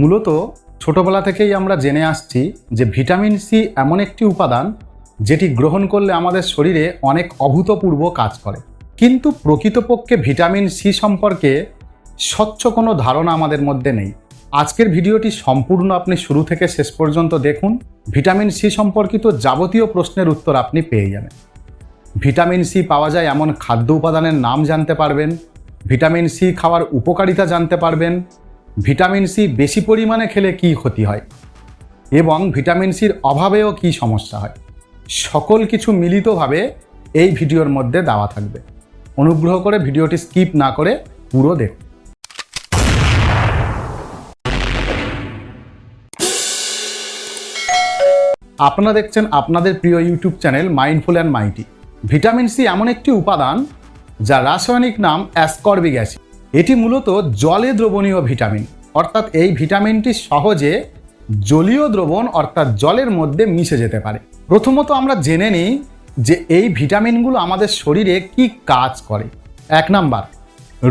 মূলত ছোটবেলা থেকেই আমরা জেনে আসছি যে ভিটামিন সি এমন একটি উপাদান যেটি গ্রহণ করলে আমাদের শরীরে অনেক অভূতপূর্ব কাজ করে। কিন্তু প্রকৃতপক্ষে ভিটামিন সি সম্পর্কে স্বচ্ছ কোনো ধারণা আমাদের মধ্যে নেই। আজকের ভিডিওটি সম্পূর্ণ আপনি শুরু থেকে শেষ পর্যন্ত দেখুন। ভিটামিন সি সম্পর্কিত যাবতীয় প্রশ্নের উত্তর আপনি পেয়ে যাবেন। ভিটামিন সি পাওয়া যায় এমন খাদ্য উপাদানের নাম জানতে পারবেন। ভিটামিন সি খাওয়ার উপকারিতা জানতে পারবেন। ভিটামিন সি বেশি পরিমাণে খেলে কি ক্ষতি হয়? এবং ভিটামিন সির অভাবেও কি সমস্যা হয়? সকল কিছু মিলিতভাবে এই ভিডিওর মধ্যে দেওয়া থাকবে। অনুগ্রহ করে ভিডিওটি স্কিপ না করে পুরো দেখুন। আপনারা দেখছেন আপনাদের প্রিয় YouTube channel mindful and mighty. Vitamin C এমন একটি উপাদান যা রাসায়নিক নাম অ্যাসকর্বিক অ্যাসিড। এটি মূলত জলে দ্রবণীয় ভিটামিন। অর্থাৎ এই ভিটামিনটি সহজে জলীয় দ্রবণ অর্থাৎ জলের মধ্যে মিশে যেতে পারে। প্রথমত আমরা জেনে নিই যে এই ভিটামিনগুলো আমাদের শরীরে কি কাজ করে। এক নাম্বার,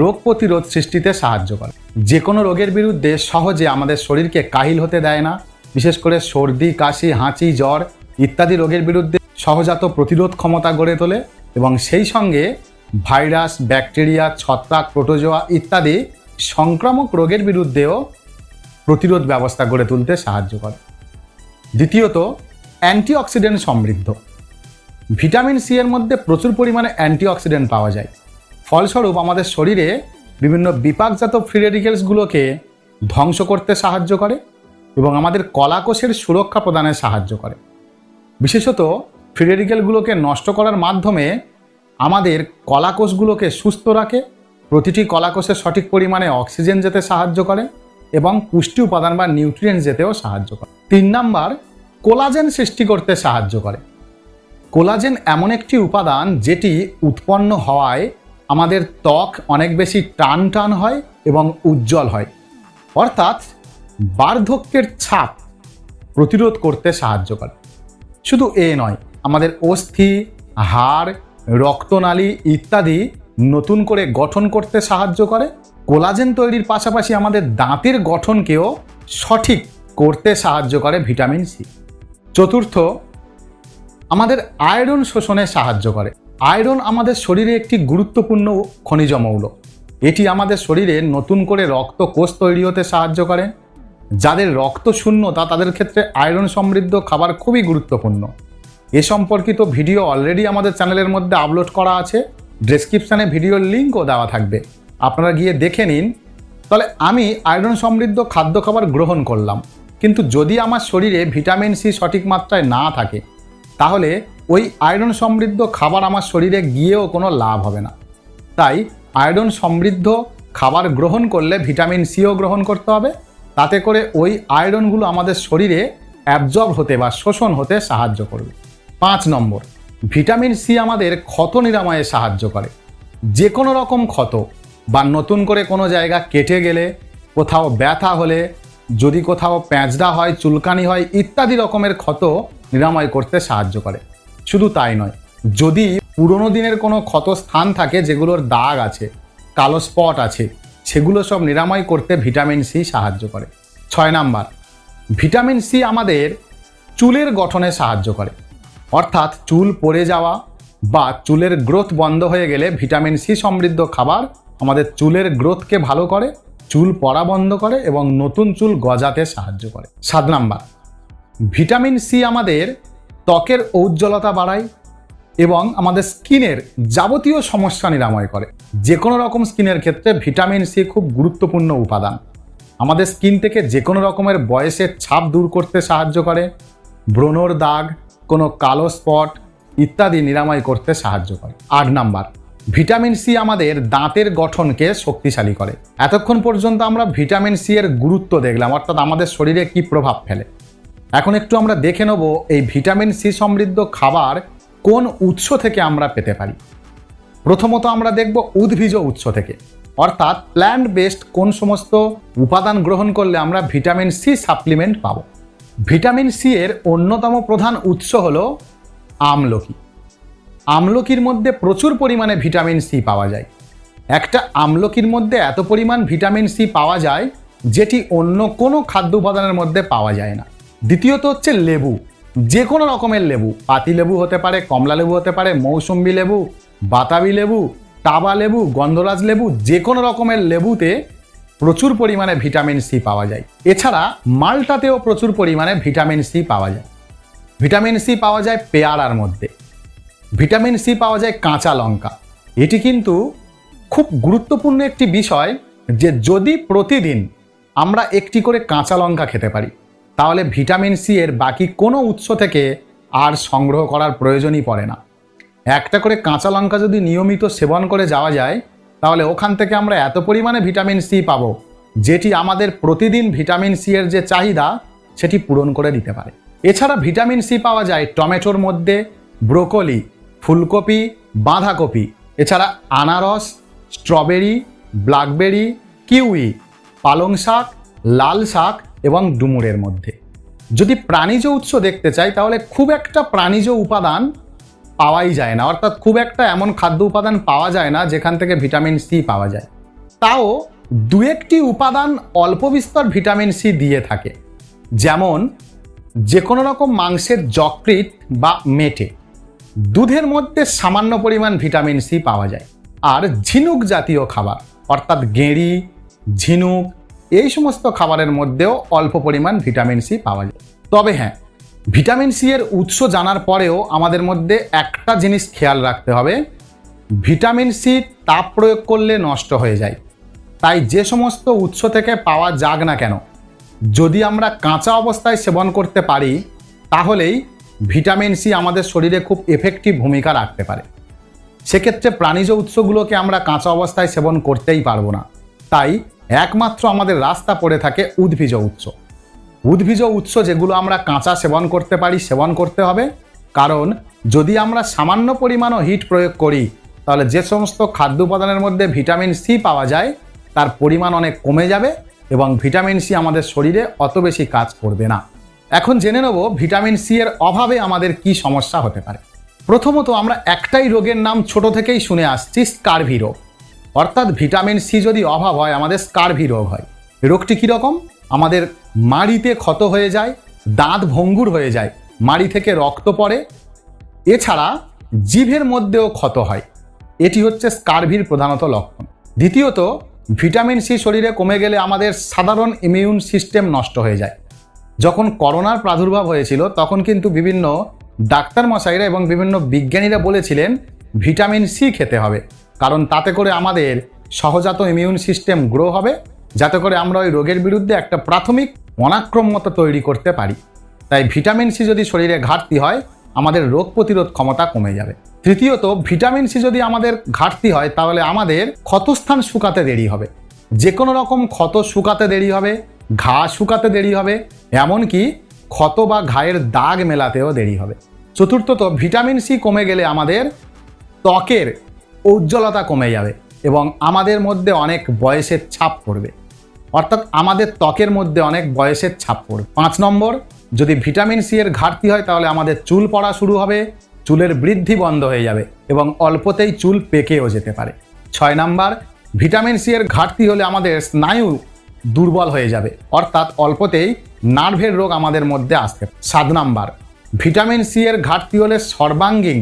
রোগ প্রতিরোধ সৃষ্টিতে সাহায্য করে। যে কোনো রোগের বিরুদ্ধে সহজে আমাদের শরীরকে কাহিল হতে দেয় না। বিশেষ করে সর্দি, কাশি, হাঁচি, জ্বর ইত্যাদি রোগের বিরুদ্ধে সহজাত প্রতিরোধ ক্ষমতা গড়ে তোলে এবং সেই সঙ্গে ভাইরাস, ব্যাকটেরিয়া, ছত্রাক, প্রোটোজোয়া ইত্যাদি সংক্রামক রোগের বিরুদ্ধেও প্রতিরোধ ব্যবস্থা গড়ে তুলতে সাহায্য করে। দ্বিতীয়ত, অ্যান্টিঅক্সিডেন্ট সমৃদ্ধ। ভিটামিন সি এর মধ্যে প্রচুর পরিমাণে অ্যান্টিঅক্সিডেন্ট পাওয়া যায়। ফলস্বরূপ, আমাদের শরীরে বিভিন্ন বিপাকজাত ফ্রি রেডিকেলসগুলোকে ধ্বংস করতে সাহায্য করে এবং আমাদের কলাকোষের সুরক্ষা প্রদানে সাহায্য করে। বিশেষত, ফ্রি রেডিকেলগুলোকে নষ্ট করার মাধ্যমে আমাদের কলাকোষগুলোকে সুস্থ রাখে, প্রতিটি কলাকোষে সঠিক পরিমাণে অক্সিজেন যেতে সাহায্য করে এবং পুষ্টি উপাদান বা নিউট্রিয়েন্ট যেতেও সাহায্য করে। তিন নাম্বার, কোলাজেন সৃষ্টি করতে সাহায্য করে। কোলাজেন এমন একটি উপাদান যেটি উৎপন্ন হওয়ায় আমাদের ত্বক অনেক বেশি টান টান হয় এবং উজ্জ্বল হয়। অর্থাৎ বার্ধক্যের ছাপ প্রতিরোধ করতে সাহায্য করে। শুধু এ নয়, আমাদের অস্থি, হাড় রক্তনালী ইত্যাদি নতুন করে গঠন করতে সাহায্য করে। কোলাজেন তৈরির পাশাপাশি আমাদের দাঁতের গঠনকেও সঠিক করতে সাহায্য করে ভিটামিন সি। চতুর্থ, আমাদের আয়রন শোষণে সাহায্য করে। আয়রন আমাদের শরীরে একটি গুরুত্বপূর্ণ খনিজ মৌল। এটি আমাদের শরীরে নতুন করে রক্ত কোষ তৈরি হতে সাহায্য করে। যাদের রক্ত শূন্যতা তাদের ক্ষেত্রে আয়রন সমৃদ্ধ খাবার খুবই গুরুত্বপূর্ণ। এ সম্পর্কিত ভিডিও অলরেডি আমাদের চ্যানেলের মধ্যে আপলোড করা আছে। ডেসক্রিপশানে ভিডিওর লিঙ্কও দেওয়া থাকবে। আপনারা গিয়ে দেখে নিন। তাহলে আমি আয়রন সমৃদ্ধ খাদ্য খাবার গ্রহণ করলাম। কিন্তু যদি আমার শরীরে ভিটামিন সি সঠিক মাত্রায় না থাকে, তাহলে ওই আয়রন সমৃদ্ধ খাবার আমার শরীরে গিয়েও কোনো লাভ হবে না। তাই আয়রন সমৃদ্ধ খাবার গ্রহণ করলে ভিটামিন সিও গ্রহণ করতে হবে। তাতে করে ওই আয়রনগুলো আমাদের শরীরে অ্যাবজর্ব হতে বা শোষণ হতে সাহায্য করবে। পাঁচ নম্বর, ভিটামিন সি আমাদের ক্ষত নিরাময়ে সাহায্য করে। যে কোনো রকম ক্ষত বা নতুন করে কোনো জায়গা কেটে গেলে, কোথাও ব্যথা হলে, যদি কোথাও প্যাঁচড়া হয়, চুলকানি হয়, ইত্যাদি রকমের ক্ষত নিরাময় করতে সাহায্য করে। শুধু তাই নয়, যদি পুরনো দিনের কোনো ক্ষত স্থান থাকে যেগুলোর দাগ আছে, কালো স্পট আছে, সেগুলো সব নিরাময় করতে ভিটামিন সি সাহায্য করে। ছয় নাম্বার, ভিটামিন সি আমাদের চুলের গঠনে সাহায্য করে। অর্থাৎ চুল পড়ে যাওয়া বা চুলের গ্রোথ বন্ধ হয়ে গেলে ভিটামিন সি সমৃদ্ধ খাবার আমাদের চুলের গ্রোথকে ভালো করে, চুল পড়া বন্ধ করে এবং নতুন চুল গজাতে সাহায্য করে। সাত নাম্বার, ভিটামিন সি আমাদের ত্বকের ঔজ্জ্বলতা বাড়ায় এবং আমাদের স্কিনের যাবতীয় সমস্যা নিরাময় করে। যে কোনো রকম স্কিনের ক্ষেত্রে ভিটামিন সি খুব গুরুত্বপূর্ণ উপাদান। আমাদের স্কিন থেকে যে কোনো রকমের বয়সের ছাপ দূর করতে সাহায্য করে। ব্রণর দাগ কোনো কালো স্পট ইত্যাদি নিরাময় করতে সাহায্য করে। আট নাম্বার, ভিটামিন সি আমাদের দাঁতের গঠনকে শক্তিশালী করে। এতক্ষণ পর্যন্ত আমরা ভিটামিন সি এর গুরুত্ব দেখলাম, অর্থাৎ আমাদের শরীরে কি প্রভাব ফেলে। এখন একটু আমরা দেখে নেব এই ভিটামিন সি সমৃদ্ধ খাবার কোন উৎস থেকে আমরা পেতে পারি। প্রথমত আমরা দেখব উদ্ভিজ উৎস থেকে, অর্থাৎ প্ল্যান্ট বেসড কোন সমস্ত উপাদান গ্রহণ করলে আমরা ভিটামিন সি সাপ্লিমেন্ট পাব। ভিটামিন সি এর অন্যতম প্রধান উৎস হল আমলকি। আমলকির মধ্যে প্রচুর পরিমাণে ভিটামিন সি পাওয়া যায়। একটা আমলকির মধ্যে এত পরিমাণ ভিটামিন সি পাওয়া যায় যেটি অন্য কোনো খাদ্য উপাদানের মধ্যে পাওয়া যায় না। দ্বিতীয়ত হচ্ছে লেবু। যে কোনো রকমের লেবু, পাতি লেবু হতে পারে, কমলা লেবু হতে পারে, মৌসুম্বি লেবু, বাতাবি লেবু টাবা লেবু, গন্ধরাজ লেবু যে কোনো রকমের লেবুতে প্রচুর পরিমাণে ভিটামিন সি পাওয়া যায়। এছাড়া মালটাতেও প্রচুর পরিমাণে ভিটামিন সি পাওয়া যায়। ভিটামিন সি পাওয়া যায় পেয়ারার মধ্যে। ভিটামিন সি পাওয়া যায় কাঁচা লঙ্কা। এটি কিন্তু খুব গুরুত্বপূর্ণ একটি বিষয় যে যদি প্রতিদিন আমরা একটি করে কাঁচা লঙ্কা খেতে পারি, তাহলে ভিটামিন সি এর বাকি কোনো উৎস থেকে আর সংগ্রহ করার প্রয়োজনই পড়ে না। একটা করে কাঁচা লঙ্কা যদি নিয়মিত সেবন করে যাওয়া যায় তাহলে ওখান থেকে আমরা এত পরিমাণে ভিটামিন সি পাবো, যেটি আমাদের প্রতিদিন ভিটামিন সি এর যে চাহিদা, সেটি পূরণ করে দিতে পারে। এছাড়া ভিটামিন সি পাওয়া যায় টমেটোর মধ্যে, ব্রোকলি, ফুলকপি, বাঁধাকপি, এছাড়া আনারস, স্ট্রবেরি, ব্ল্যাকবেরি, কিউই, পালং শাক, লাল শাক এবং ডুমুরের মধ্যে। যদি প্রাণীজ উৎস দেখতে চাই, তাহলে খুব একটা প্রাণীজ উপাদান পাওয়াই যায় না। অর্থাৎ খুব একটা এমন খাদ্য উপাদান পাওয়া যায় না যেখান থেকে ভিটামিন সি পাওয়া যায়। তাও দু একটি উপাদান অল্প বিস্তর ভিটামিন সি দিয়ে থাকে। যেমন যে কোনো রকম মাংসের যকৃৎ বা মেটে। দুধের মধ্যে সামান্য পরিমাণ ভিটামিন সি পাওয়া যায়। আর ঝিনুক জাতীয় খাবার, অর্থাৎ গেঁড়ি, ঝিনুক, এই সমস্ত খাবারের মধ্যেও অল্প পরিমাণ ভিটামিন সি পাওয়া যায়। তবে হ্যাঁ ভিটামিন সি এর উৎস জানার পরেও আমাদের মধ্যে একটা জিনিস খেয়াল রাখতে হবে। ভিটামিন সি তাপ প্রয়োগ করলে নষ্ট হয়ে যায়। তাই যে সমস্ত উৎস থেকে পাওয়া যাক না কেন, যদি আমরা কাঁচা অবস্থায় সেবন করতে পারি, তাহলেই ভিটামিন সি আমাদের শরীরে খুব এফেক্টিভ ভূমিকা রাখতে পারে। সেক্ষেত্রে প্রাণীজ উৎসগুলোকে আমরা কাঁচা অবস্থায় সেবন করতেই পারব না। তাই একমাত্র আমাদের রাস্তা পড়ে থাকে উদ্ভিজ উৎস। উদ্ভিজ উৎস যেগুলো আমরা কাঁচা সেবন করতে পারি, সেবন করতে হবে। কারণ, যদি আমরা সামান্য পরিমাণও হিট প্রয়োগ করি, তাহলে যে সমস্ত খাদ্য উপাদানের মধ্যে ভিটামিন সি পাওয়া যায়, তার পরিমাণ অনেক কমে যাবে এবং ভিটামিন সি আমাদের শরীরে অত বেশি কাজ করবে না। এখন জেনে নেব ভিটামিন সি এর অভাবে আমাদের কি সমস্যা হতে পারে। প্রথমত আমরা একটাই রোগের নাম ছোট থেকেই শুনে আসছি, স্কারভি রোগ। অর্থাৎ ভিটামিন সি যদি অভাব হয়, আমাদের স্কারভি রোগ হয়। রোগটি কীরকম? আমাদের মাড়িতে ক্ষত হয়ে যায়, দাঁত ভঙ্গুর হয়ে যায়, মাড়ি থেকে রক্ত পড়ে। এছাড়া জিভের মধ্যেও ক্ষত হয়। এটি হচ্ছে স্কারভির প্রধানত লক্ষণ। দ্বিতীয়ত, ভিটামিন সি শরীরে কমে গেলে আমাদের সাধারণ ইমিউন সিস্টেম নষ্ট হয়ে যায়। যখন করোনার প্রাদুর্ভাব হয়েছিল, তখন কিন্তু বিভিন্ন ডাক্তার মশাইরা এবং বিভিন্ন বিজ্ঞানীরা বলেছিলেন, ভিটামিন সি খেতে হবে। কারণ তাতে করে আমাদের সহজাত ইমিউন সিস্টেম গ্রো হবে যাতে করে আমরা ওই রোগের বিরুদ্ধে একটা প্রাথমিক অনাক্রম্যতা তৈরি করতে পারি। তাই ভিটামিন সি যদি শরীরে ঘাটতি হয়, আমাদের রোগ প্রতিরোধ ক্ষমতা কমে যাবে। তৃতীয়ত, ভিটামিন সি যদি আমাদের ঘাটতি হয়, তাহলে আমাদের ক্ষতস্থান শুকাতে দেরি হবে। যে কোনো রকম ক্ষত শুকাতে দেরি হবে, ঘা শুকাতে দেরি হবে, এমনকি ক্ষত বা ঘায়ের দাগ মেলাতেও দেরি হবে। চতুর্থত, ভিটামিন সি কমে গেলে আমাদের ত্বকের উজ্জ্বলতা কমে যাবে এবং আমাদের মধ্যে অনেক বয়সের ছাপ পড়বে। অর্থাৎ আমাদের ত্বকের মধ্যে অনেক বয়সের ছাপ পড়বে। পাঁচ নম্বর, যদি ভিটামিন সি এর ঘাটতি হয় তাহলে আমাদের চুল পড়া শুরু হবে, চুলের বৃদ্ধি বন্ধ হয়ে যাবে এবং অল্পতেই চুল পেকেও যেতে পারে। ছয় নাম্বার, ভিটামিন সি এর ঘাটতি হলে আমাদের স্নায়ু দুর্বল হয়ে যাবে, অর্থাৎ অল্পতেই নার্ভের রোগ আমাদের মধ্যে আসতে। সাত নাম্বার, ভিটামিন সি এর ঘাটতি হলে সর্বাঙ্গীন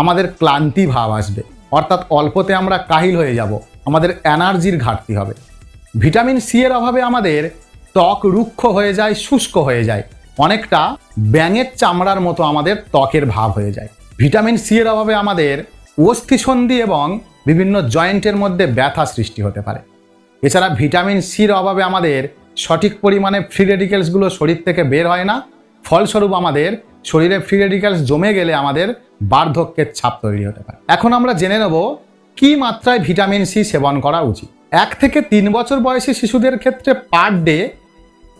আমাদের ক্লান্তি ভাব আসবে, অর্থাৎ অল্পতে আমরা কাহিল হয়ে যাব, আমাদের এনার্জির ঘাটতি হবে। ভিটামিন সি এর অভাবে আমাদের ত্বক রুক্ষ হয়ে যায়, শুষ্ক হয়ে যায়। অনেকটা ব্যাঙের চামড়ার মতো আমাদের ত্বকের ভাব হয়ে যায়। ভিটামিন সি এর অভাবে আমাদের অস্থিসন্ধি এবং বিভিন্ন জয়েন্টের মধ্যে ব্যথা সৃষ্টি হতে পারে। এছাড়া ভিটামিন সির অভাবে আমাদের সঠিক পরিমাণে ফ্রি রেডিকেলসগুলো শরীর থেকে বের হয় না। ফলস্বরূপ আমাদের শরীরে ফ্রি রেডিকেলস জমে গেলে আমাদের বার্ধক্যের ছাপ তৈরি হতে পারে। এখন আমরা জেনে নেব কি মাত্রায় ভিটামিন সি সেবন করা উচিত। এক থেকে তিন বছর বয়সী শিশুদের ক্ষেত্রে পার ডে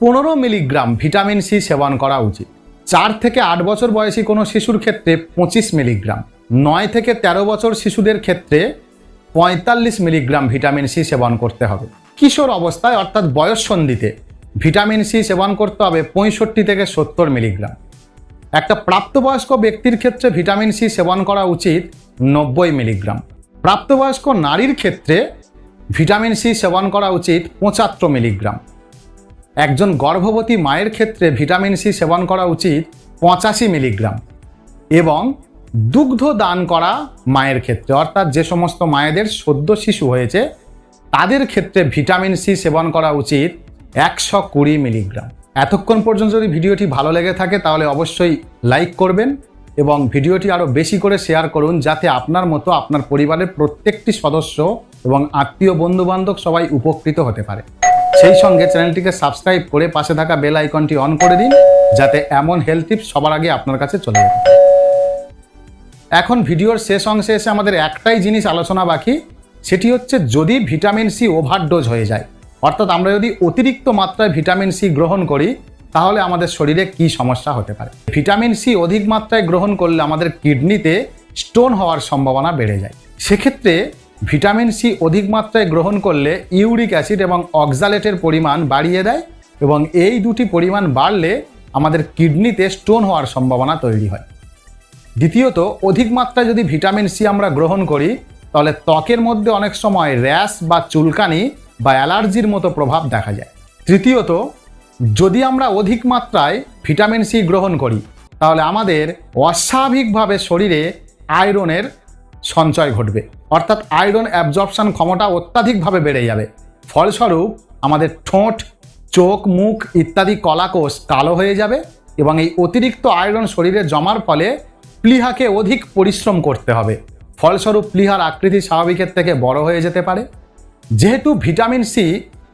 পনেরো মিলিগ্রাম ভিটামিন সি সেবন করা উচিত। চার থেকে আট বছর বয়সী কোনো শিশুর ক্ষেত্রে পঁচিশ মিলিগ্রাম, নয় থেকে ১৩ বছর শিশুদের ক্ষেত্রে পঁয়তাল্লিশ মিলিগ্রাম ভিটামিন সি সেবন করতে হবে। কিশোর অবস্থায় অর্থাৎ বয়ঃসন্ধিতে ভিটামিন সি সেবন করতে হবে পঁয়ষট্টি থেকে সত্তর মিলিগ্রাম। একটা প্রাপ্তবয়স্ক ব্যক্তির ক্ষেত্রে ভিটামিন সি সেবন করা উচিত নব্বই মিলিগ্রাম। প্রাপ্তবয়স্ক নারীর ক্ষেত্রে ভিটামিন সি সেবন করা উচিত পঁচাত্তর মিলিগ্রাম। একজন গর্ভবতী মায়ের ক্ষেত্রে ভিটামিন সি সেবন করা উচিত পঁচাশি মিলিগ্রাম এবং দুগ্ধ দান করা মায়ের ক্ষেত্রে, অর্থাৎ যে সমস্ত মায়েদের সদ্য শিশু হয়েছে, তাদের ক্ষেত্রে ভিটামিন সি সেবন করা উচিত একশো কুড়ি মিলিগ্রাম। এতক্ষণ পর্যন্ত যদি ভিডিওটি ভালো লেগে থাকে, তাহলে অবশ্যই লাইক করবেন এবং ভিডিওটি আরও বেশি করে শেয়ার করুন যাতে আপনার মতো আপনার পরিবারের প্রত্যেকটি সদস্য এবং আত্মীয় বন্ধুবান্ধব সবাই উপকৃত হতে পারে সেই সঙ্গে চ্যানেলটিকে সাবস্ক্রাইব করে পাশে থাকা বেল আইকনটি অন করে দিন যাতে এমন হেলথ টিপস সবার আগে আপনার কাছে চলে পারে। এখন ভিডিওর শেষ অংশে এসে আমাদের একটাই জিনিস আলোচনা বাকি, সেটি হচ্ছে যদি ভিটামিন সি ওভারডোজ হয়ে যায় অর্থাৎ আমরা যদি অতিরিক্ত মাত্রায় ভিটামিন সি গ্রহণ করি তাহলে আমাদের শরীরে কি সমস্যা হতে পারে? ভিটামিন সি অধিক মাত্রায় গ্রহণ করলে আমাদের কিডনিতে স্টোন হওয়ার সম্ভাবনা বেড়ে যায়। সেক্ষেত্রে ভিটামিন সি অধিক মাত্রায় গ্রহণ করলে ইউরিক অ্যাসিড এবং অক্সালেটের পরিমাণ বাড়িয়ে দেয় এবং এই দুটি পরিমাণ বাড়লে আমাদের কিডনিতে স্টোন হওয়ার সম্ভাবনা তৈরি হয়। দ্বিতীয়ত, অধিক মাত্রায় যদি ভিটামিন সি আমরা গ্রহণ করি, তাহলে ত্বকের মধ্যে অনেক সময় র্যাশ বা চুলকানি বা অ্যালার্জির মতো প্রভাব দেখা যায়। তৃতীয়ত যদি আমরা অধিক মাত্রায় ভিটামিন সি গ্রহণ করি, তাহলে আমাদের অস্বাভাবিকভাবে শরীরে আয়রনের সঞ্চয় ঘটবে। অর্থাৎ আয়রন অ্যাবজর্পশন ক্ষমতা অত্যাধিকভাবে বেড়ে যাবে। ফলস্বরূপ, আমাদের ঠোঁট, চোখ, মুখ ইত্যাদি কলাকোষ কালো হয়ে যাবে এবং এই অতিরিক্ত আয়রন শরীরে জমার ফলে প্লিহাকে অধিক পরিশ্রম করতে হবে। ফলস্বরূপ, প্লিহার আকৃতি স্বাভাবিকের থেকে বড় হয়ে যেতে পারে। যেহেতু ভিটামিন সি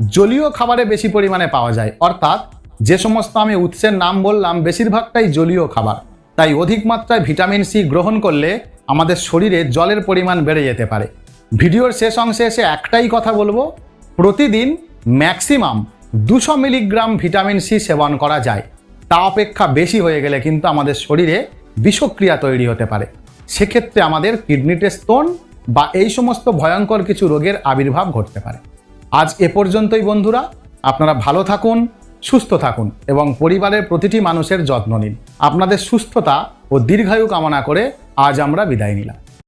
জলীয় খাবারে বেশি পরিমাণে পাওয়া যায়। অর্থাৎ যে সমস্ত আমি উৎসের নাম বললাম, বেশিরভাগটাই জলীয় খাবার। তাই অধিক মাত্রায় ভিটামিন সি গ্রহণ করলে আমাদের শরীরে জলের পরিমাণ বেড়ে যেতে পারে। ভিডিওর শেষ অংশে এসে একটাই কথা বলব, প্রতিদিন ম্যাক্সিমাম দুশো মিলিগ্রাম ভিটামিন সি সেবন করা যায়। তা অপেক্ষা বেশি হয়ে গেলে কিন্তু আমাদের শরীরে বিষক্রিয়া তৈরি হতে পারে। সেক্ষেত্রে আমাদের কিডনিতে স্টোন বা এই সমস্ত ভয়ঙ্কর কিছু রোগের আবির্ভাব ঘটতে পারে। আজ এ পর্যন্তই বন্ধুরা। আপনারা ভালো থাকুন, সুস্থ থাকুন এবং পরিবারের প্রতিটি মানুষের যত্ন নিন। আপনাদের সুস্থতা ও দীর্ঘায়ু কামনা করে আজ আমরা বিদায় নিলাম।